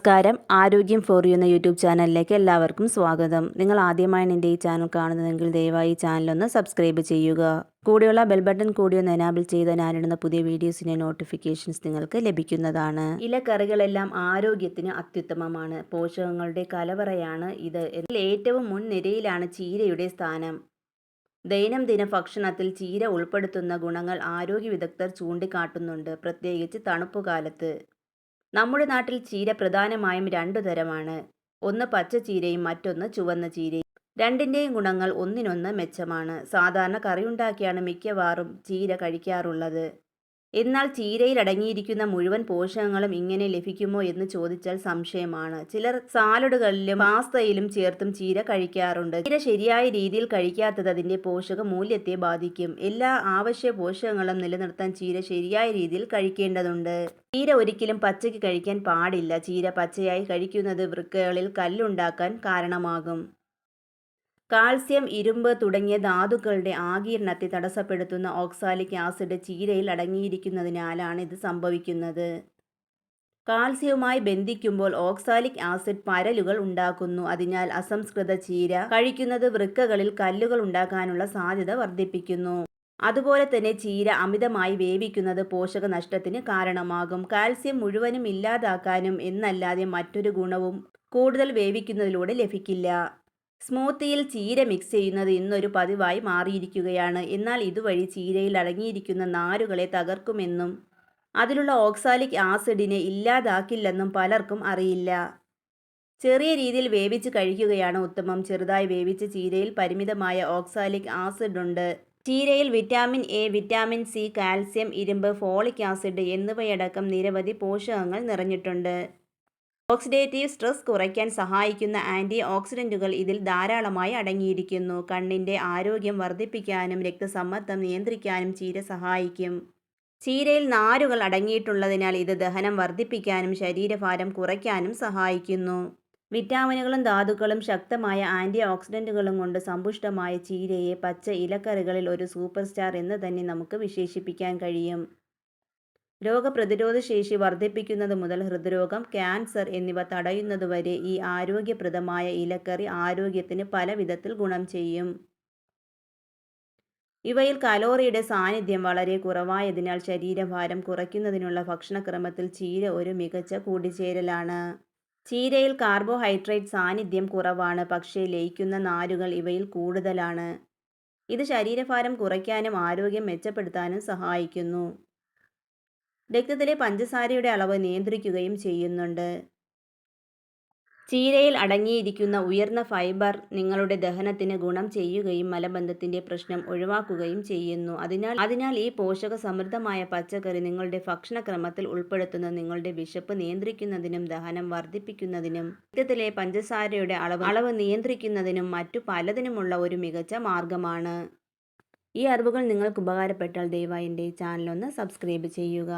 നമസ്കാരം. ആരോഗ്യം for you എന്ന യൂട്യൂബ് ചാനലിലേക്ക് എല്ലാവർക്കും സ്വാഗതം. നിങ്ങൾ ആദ്യമായാണ് എന്റെ ഈ ചാനൽ കാണുന്നതെങ്കിൽ ദയവായി ഈ ചാനലൊന്ന് സബ്സ്ക്രൈബ് ചെയ്യുക. കൂടെയുള്ള ബെൽ ബട്ടൺ കൂടി ഒന്ന് എനാബിൾ ചെയ്ത് ഞാനിടുന്ന പുതിയ വീഡിയോസിന്റെ നോട്ടിഫിക്കേഷൻസ് നിങ്ങൾക്ക് ലഭിക്കുന്നതാണ്. ഇലക്കറികളെല്ലാം ആരോഗ്യത്തിന് അത്യുത്തമമാണ്. പോഷകങ്ങളുടെ കലവറയാണ് ഇത് ഏറ്റവും മുൻനിരയിലാണ് ചീരയുടെ സ്ഥാനം. ദൈനംദിന ഭക്ഷണത്തിൽ ചീര ഉൾപ്പെടുത്തുന്ന ഗുണങ്ങൾ ആരോഗ്യ വിദഗ്ധർ ചൂണ്ടിക്കാട്ടുന്നുണ്ട്. പ്രത്യേകിച്ച് തണുപ്പുകാലത്ത്. നമ്മുടെ നാട്ടിൽ ചീര പ്രധാനമായും രണ്ടു തരമാണ്. ഒന്ന് പച്ച ചീരയും മറ്റൊന്ന് ചുവന്ന ചീരയും. രണ്ടിന്റെയും ഗുണങ്ങൾ ഒന്നിനൊന്ന് മെച്ചമാണ്. സാധാരണ കറിയുണ്ടാക്കിയാണ് മിക്കവാറും ചീര കഴിക്കാറുള്ളത്. എന്നാൽ ചീരയിൽ അടങ്ങിയിരിക്കുന്ന മുഴുവൻ പോഷകങ്ങളും ഇങ്ങനെ ലഭിക്കുമോ എന്ന് ചോദിച്ചാൽ സംശയമാണ്. ചിലർ സാലഡുകളിലും പാസ്തയിലും ചേർത്തും ചീര കഴിക്കാറുണ്ട്. ചീര ശരിയായ രീതിയിൽ കഴിക്കാത്തത് അതിന്റെ പോഷക മൂല്യത്തെ ബാധിക്കും. എല്ലാ ആവശ്യ പോഷകങ്ങളും നിലനിർത്താൻ ചീര ശരിയായ രീതിയിൽ കഴിക്കേണ്ടതുണ്ട്. ചീര ഒരിക്കലും പച്ചയ്ക്ക് കഴിക്കാൻ പാടില്ല. ചീര പച്ചയായി കഴിക്കുന്നത് വൃക്കകളിൽ കല്ലുണ്ടാക്കാൻ കാരണമാകും. കാൽസ്യം ഇരുമ്പ് തുടങ്ങിയ ധാതുക്കളുടെ ആകീരണത്തെ തടസ്സപ്പെടുത്തുന്ന ഓക്സാലിക് ആസിഡ് ചീരയിൽ അടങ്ങിയിരിക്കുന്നതിനാലാണ് ഇത് സംഭവിക്കുന്നത്. കാൽസ്യവുമായി ബന്ധിക്കുമ്പോൾ ഓക്സാലിക് ആസിഡ് പരലുകൾ ഉണ്ടാക്കുന്നു. അതിനാൽ അസംസ്കൃത ചീര കഴിക്കുന്നത് വൃക്കകളിൽ കല്ലുകൾ ഉണ്ടാക്കാനുള്ള സാധ്യത വർദ്ധിപ്പിക്കുന്നു. അതുപോലെ തന്നെ ചീര അമിതമായി വേവിക്കുന്നത് പോഷക നഷ്ടത്തിന് കാരണമാകും. കാൽസ്യം മുഴുവനും ഇല്ലാതാക്കാനും എന്നല്ലാതെ മറ്റൊരു ഗുണവും കൂടുതൽ വേവിക്കുന്നതിലൂടെ ലഭിക്കില്ല. സ്മൂത്തിയിൽ ചീര മിക്സ് ചെയ്യുന്നത് ഇന്നൊരു പതിവായി മാറിയിരിക്കുകയാണ്. എന്നാൽ ഇതുവഴി ചീരയിൽ അടങ്ങിയിരിക്കുന്ന നാരുകളെ തകർക്കുമെന്നും അതിലുള്ള ഓക്സാലിക് ആസിഡിനെ ഇല്ലാതാക്കില്ലെന്നും പലർക്കും അറിയില്ല. ചെറിയ രീതിയിൽ വേവിച്ച് കഴിക്കുകയാണ് ഉത്തമം. ചെറുതായി വേവിച്ച ചീരയിൽ പരിമിതമായ ഓക്സാലിക് ആസിഡ് ഉണ്ട് ചീരയിൽ vitamin A vitamin C calcium ഇരുമ്പ് ഫോളിക് ആസിഡ് എന്നിവയടക്കം നിരവധി പോഷകങ്ങൾ നിറഞ്ഞിട്ടുണ്ട്. ഓക്സിഡേറ്റീവ് സ്ട്രെസ് കുറയ്ക്കാൻ സഹായിക്കുന്ന ആന്റി ഓക്സിഡന്റുകൾ ഇതിൽ ധാരാളമായി അടങ്ങിയിരിക്കുന്നു. കണ്ണിന്റെ ആരോഗ്യം വർദ്ധിപ്പിക്കാനും രക്തസമ്മർദ്ദം നിയന്ത്രിക്കാനും ചീര സഹായിക്കും. ചീരയിൽ നാരുകൾ അടങ്ങിയിട്ടുള്ളതിനാൽ ഇത് ദഹനം വർദ്ധിപ്പിക്കാനും ശരീരഭാരം കുറയ്ക്കാനും സഹായിക്കുന്നു. വിറ്റാമിനുകളും ധാതുക്കളും ശക്തമായ ആന്റി ഓക്സിഡന്റുകളും കൊണ്ട് സമ്പുഷ്ടമായ ചീരയെ പച്ച ഇലക്കറികളിൽ ഒരു സൂപ്പർ സ്റ്റാർ എന്ന് തന്നെ നമുക്ക് വിശേഷിപ്പിക്കാൻ കഴിയും. രോഗപ്രതിരോധ ശേഷി വർദ്ധിപ്പിക്കുന്നത് മുതൽ ഹൃദ്രോഗം ക്യാൻസർ എന്നിവ തടയുന്നതുവരെ ഈ ആരോഗ്യപ്രദമായ ഇലക്കറി ആരോഗ്യത്തിന് പല വിധത്തിൽ ഗുണം ചെയ്യും. ഇവയിൽ കലോറിയുടെ സാന്നിധ്യം വളരെ കുറവായതിനാൽ ശരീരഭാരം കുറയ്ക്കുന്നതിനുള്ള ഭക്ഷണക്രമത്തിൽ ചീര ഒരു മികച്ച കൂടിച്ചേരലാണ്. ചീരയിൽ കാർബോഹൈഡ്രേറ്റ് സാന്നിധ്യം കുറവാണ് പക്ഷേ ലയിക്കുന്ന നാരുകൾ ഇവയിൽ കൂടുതലാണ്. ഇത് ശരീരഭാരം കുറയ്ക്കാനും ആരോഗ്യം മെച്ചപ്പെടുത്താനും സഹായിക്കുന്നു. രക്തത്തിലെ പഞ്ചസാരയുടെ അളവ് നിയന്ത്രിക്കുകയും ചെയ്യുന്നുണ്ട്. ചീരയിൽ അടങ്ങിയിരിക്കുന്ന ഉയർന്ന ഫൈബർ നിങ്ങളുടെ ദഹനത്തിന് ഗുണം ചെയ്യുകയും മലബന്ധത്തിന്റെ പ്രശ്നം ഒഴിവാക്കുകയും ചെയ്യുന്നു. അതിനാൽ അതിനാൽ ഈ പോഷക സമൃദ്ധമായ പച്ചക്കറി നിങ്ങളുടെ ഭക്ഷണക്രമത്തിൽ ഉൾപ്പെടുത്തുന്ന നിങ്ങളുടെ വിശപ്പ് നിയന്ത്രിക്കുന്നതിനും ദഹനം വർദ്ധിപ്പിക്കുന്നതിനും രക്തത്തിലെ പഞ്ചസാരയുടെ അളവ് അളവ് നിയന്ത്രിക്കുന്നതിനും മറ്റു പലതിനുമുള്ള ഒരു മികച്ച മാർഗമാണ് ഈ അറിവുകൾ നിങ്ങൾക്ക് ഉപകാരപ്പെട്ടാൽ ദയവായി എന്റെ ചാനൽ ഒന്ന് സബ്സ്ക്രൈബ് ചെയ്യുക.